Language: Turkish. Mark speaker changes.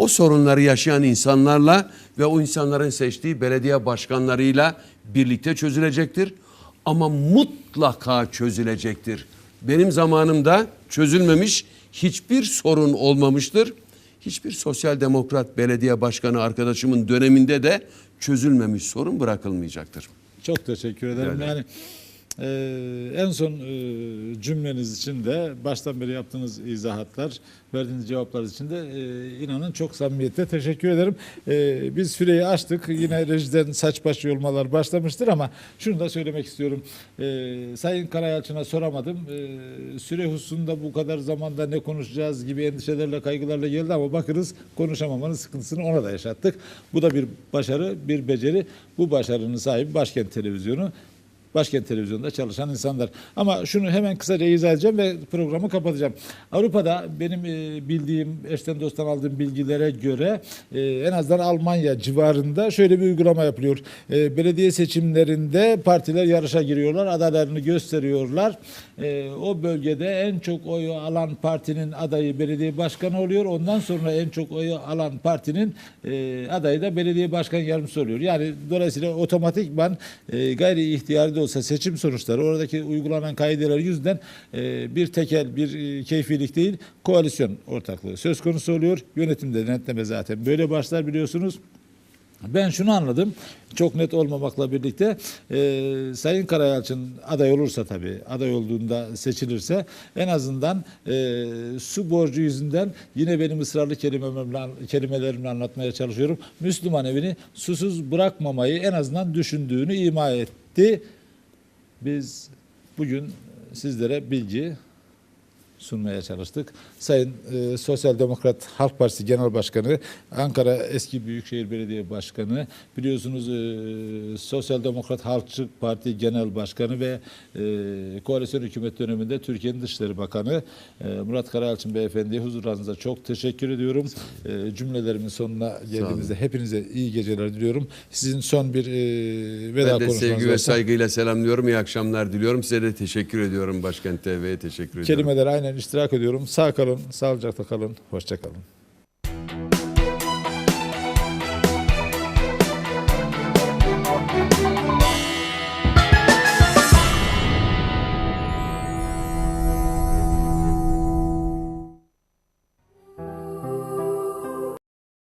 Speaker 1: o sorunları yaşayan insanlarla ve o insanların seçtiği belediye başkanlarıyla birlikte çözülecektir. Ama mutlaka çözülecektir. Benim zamanımda çözülmemiş hiçbir sorun olmamıştır. Hiçbir sosyal demokrat belediye başkanı arkadaşımın döneminde de çözülmemiş sorun bırakılmayacaktır.
Speaker 2: Çok teşekkür ederim. Yani e, en son e, cümleniz için de baştan beri yaptığınız izahatlar, verdiğiniz cevaplar için de e, inanın çok samimiyetle teşekkür ederim. E, biz süreyi açtık. Yine rejiden saç baş yolmalar başlamıştır ama şunu da söylemek istiyorum. E, Sayın Karayalçın'a soramadım. E, süre hususunda bu kadar zamanda ne konuşacağız gibi endişelerle, kaygılarla geldi ama bakırız konuşamamanın sıkıntısını ona da yaşattık. Bu da bir başarı, bir beceri. Bu başarının sahibi Başkent Televizyonu. Başkent Televizyonu'nda çalışan insanlar. Ama şunu hemen kısaca izah edeceğim ve programı kapatacağım. Avrupa'da benim e, bildiğim, eşten dosttan aldığım bilgilere göre e, en azından Almanya civarında şöyle bir uygulama yapılıyor. E, Belediye seçimlerinde partiler yarışa giriyorlar, adaylarını gösteriyorlar. O bölgede en çok oyu alan partinin adayı belediye başkanı oluyor. Ondan sonra en çok oyu alan partinin adayı da belediye başkan yardımcısı oluyor. Yani dolayısıyla otomatikman gayri ihtiyari de olsa seçim sonuçları oradaki uygulanan kaideler yüzünden e, bir tekel, bir e, keyfilik değil, koalisyon ortaklığı söz konusu oluyor. Yönetimde denetleme zaten böyle başlar biliyorsunuz. Ben şunu anladım, çok net olmamakla birlikte e, Sayın Karayalçın aday olursa tabii, aday olduğunda seçilirse en azından e, su borcu yüzünden yine benim ısrarlı kelimelerimle anlatmaya çalışıyorum. Müslüman evini susuz bırakmamayı en azından düşündüğünü ima etti. Biz bugün sizlere bilgi sunmaya çalıştık. Sayın e, Sosyal Demokrat Halk Partisi Genel Başkanı, Ankara Eski Büyükşehir Belediye Başkanı, biliyorsunuz e, Sosyal Demokrat Halkçı Parti Genel Başkanı ve e, Koalisyon Hükümet döneminde Türkiye'nin Dışişleri Bakanı e, Murat Karayalçın Beyefendi'ye huzurlarınıza çok teşekkür ediyorum. E, cümlelerimin sonuna geldiğimizde hepinize iyi geceler diliyorum. Sizin son bir e, veda
Speaker 1: Ben de
Speaker 2: konuşmanız
Speaker 1: sevgi ve saygıyla selamlıyorum. İyi akşamlar diliyorum. Size de teşekkür ediyorum. Başkent TV'ye teşekkür ediyorum.
Speaker 2: Kelimeler aynen iştirak ediyorum. Sağ kalın, sağlıcakla kalın, hoşça kalın.